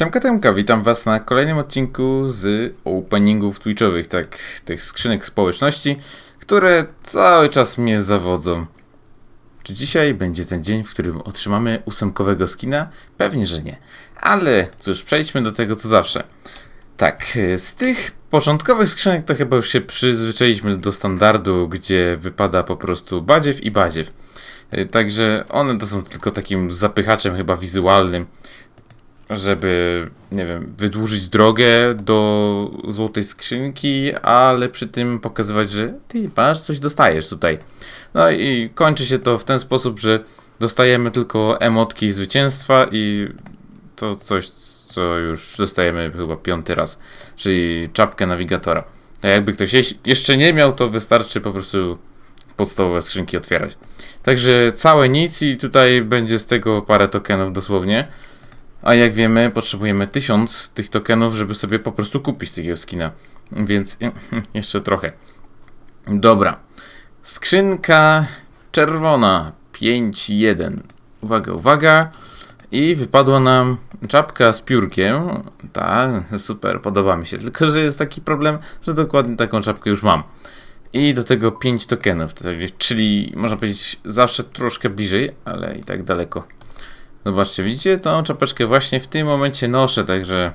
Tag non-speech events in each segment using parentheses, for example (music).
Siemka Temka, witam was na kolejnym odcinku z openingów twitchowych, tak, tych skrzynek społeczności, które cały czas mnie zawodzą. Czy dzisiaj będzie ten dzień, w którym otrzymamy ósemkowego skina? Pewnie, że nie. Ale cóż, przejdźmy do tego co zawsze. Tak, z tych początkowych skrzynek to chyba już się przyzwyczailiśmy do standardu, gdzie wypada po prostu badziew i badziew. Także one to są tylko takim zapychaczem chyba wizualnym, żeby, nie wiem, wydłużyć drogę do złotej skrzynki, ale przy tym pokazywać, że ty masz, coś dostajesz tutaj. No i kończy się to w ten sposób, że dostajemy tylko emotki zwycięstwa i to coś, co już dostajemy chyba piąty raz, czyli czapkę nawigatora. A jakby ktoś jeszcze nie miał, to wystarczy po prostu podstawowe skrzynki otwierać. Także całe nic i tutaj będzie z tego parę tokenów dosłownie. A jak wiemy, potrzebujemy 1000 tych tokenów, żeby sobie po prostu kupić takiego skina. Więc (laughs) jeszcze trochę. Dobra. Skrzynka czerwona 5.1. Uwaga, uwaga. I wypadła nam czapka z piórkiem. Tak, super, podoba mi się. Tylko, że jest taki problem, że dokładnie taką czapkę już mam. I do tego 5 tokenów, to- czyli można powiedzieć zawsze troszkę bliżej, ale i tak daleko. Zobaczcie, widzicie tą czapeczkę właśnie w tym momencie noszę, także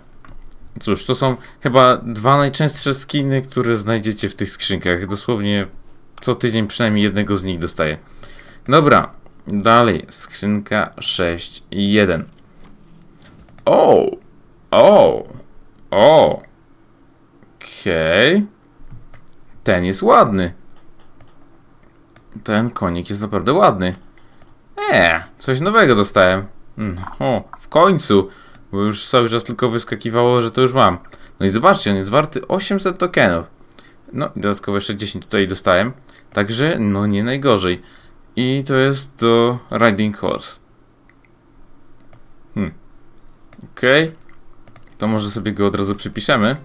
cóż, to są chyba dwa najczęstsze skiny, które znajdziecie w tych skrzynkach. Dosłownie co tydzień przynajmniej jednego z nich dostaję. Dobra, dalej, skrzynka 6 i 1. O! O! O! Okej. Ten jest ładny. Ten konik jest naprawdę ładny. Eee, coś nowego dostałem. Mm, O, w końcu. Bo już cały czas tylko wyskakiwało, że to już mam. No i zobaczcie, on jest warty 800 tokenów. No i dodatkowo jeszcze 10 tutaj dostałem. Także, no nie najgorzej. I to jest do Riding Horse. Hmm. Okej. To może sobie go od razu przypiszemy.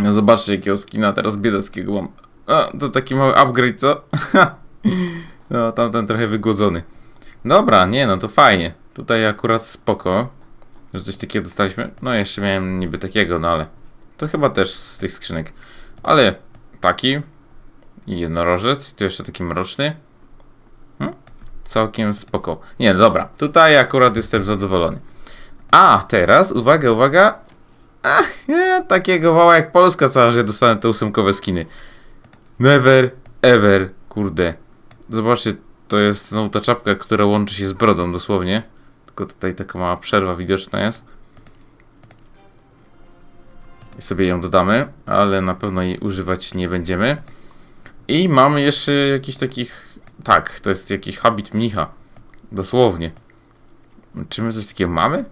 No zobaczcie jakiego skina teraz biedackiego mam. A, to taki mały upgrade, co? (laughs) no, tamten trochę wygłodzony. Dobra, nie no, to fajnie. Tutaj akurat spoko, że coś takiego dostaliśmy. No, jeszcze miałem niby takiego, no ale to chyba też z tych skrzynek. Ale taki i jednorożec, tu jeszcze taki mroczny. Hmm? Całkiem spoko. Nie, no dobra, tutaj akurat jestem zadowolony. A, teraz, uwaga, uwaga. Ach, nie, takiego wała jak Polska cała, że dostanę te ósemkowe skiny. Never, ever, kurde. Zobaczcie, to jest znowu ta czapka, która łączy się z brodą dosłownie. Tylko tutaj taka mała przerwa widoczna jest. I sobie ją dodamy, ale na pewno jej używać nie będziemy. I mamy jeszcze jakiś takich... Tak, to jest jakiś habit mnicha. Dosłownie. Czy my coś takiego mamy?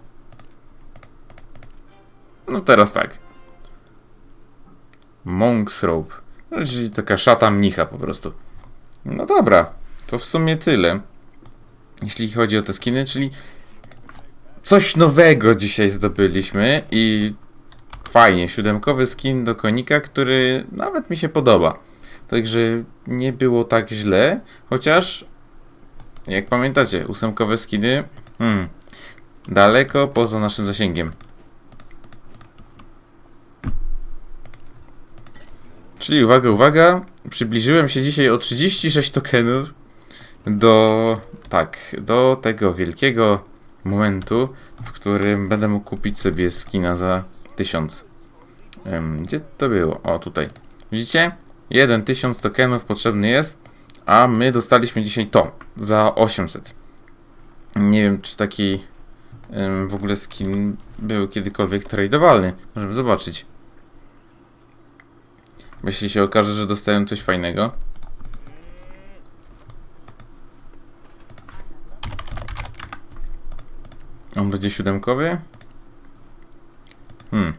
No teraz tak. Monk's Robe. No, Czyli taka szata mnicha po prostu. No dobra, to w sumie tyle. Jeśli chodzi o te skiny, czyli coś nowego dzisiaj zdobyliśmy i fajnie, siódemkowy skin do konika, który nawet mi się podoba. Także nie było tak źle, chociaż jak pamiętacie, ósemkowe skiny hmm, daleko poza naszym zasięgiem. Czyli uwaga, uwaga, przybliżyłem się dzisiaj o 36 tokenów do, tak, do tego wielkiego momentu, w którym będę mógł kupić sobie skina za 1000. Em, Gdzie to było? O, tutaj. Widzicie? 1000 tokenów potrzebny jest, a my dostaliśmy dzisiaj to za 800. Nie wiem, czy taki w ogóle skin był kiedykolwiek tradowalny. Możemy zobaczyć. Jeśli się okaże, że dostają coś fajnego. On będzie siódemkowy? Hmm.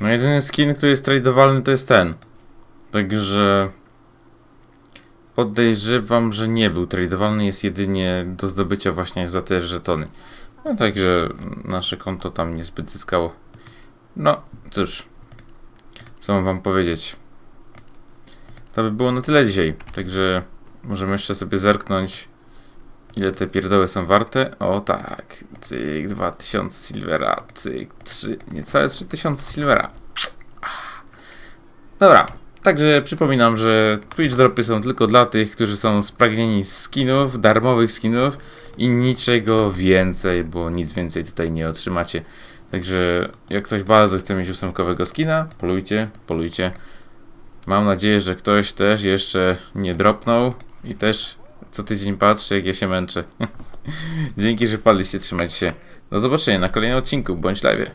No jedyny skin, który jest tradowalny to jest ten. Także podejrzewam, że nie był tradowalny, jest jedynie do zdobycia właśnie za te żetony. No także nasze konto tam niezbyt zyskało. No cóż, co mam wam powiedzieć. To by było na tyle dzisiaj. Także możemy jeszcze sobie zerknąć Ile te pierdoły są warte? O tak, cyk, 2000 silvera, cyk, 3, niecałe 3000 silvera. Dobra, także przypominam, że Twitch dropy są tylko dla tych, którzy są spragnieni skinów, darmowych skinów i niczego więcej, bo nic więcej tutaj nie otrzymacie. Także jak ktoś bardzo chce mieć ósemkowego skina, polujcie, polujcie. Mam nadzieję, że ktoś też jeszcze nie dropnął i też co tydzień patrzę, jak ja się męczę. (laughs) Dzięki, że wpadliście, trzymajcie się. Do zobaczenia na kolejnym odcinku, bądź live.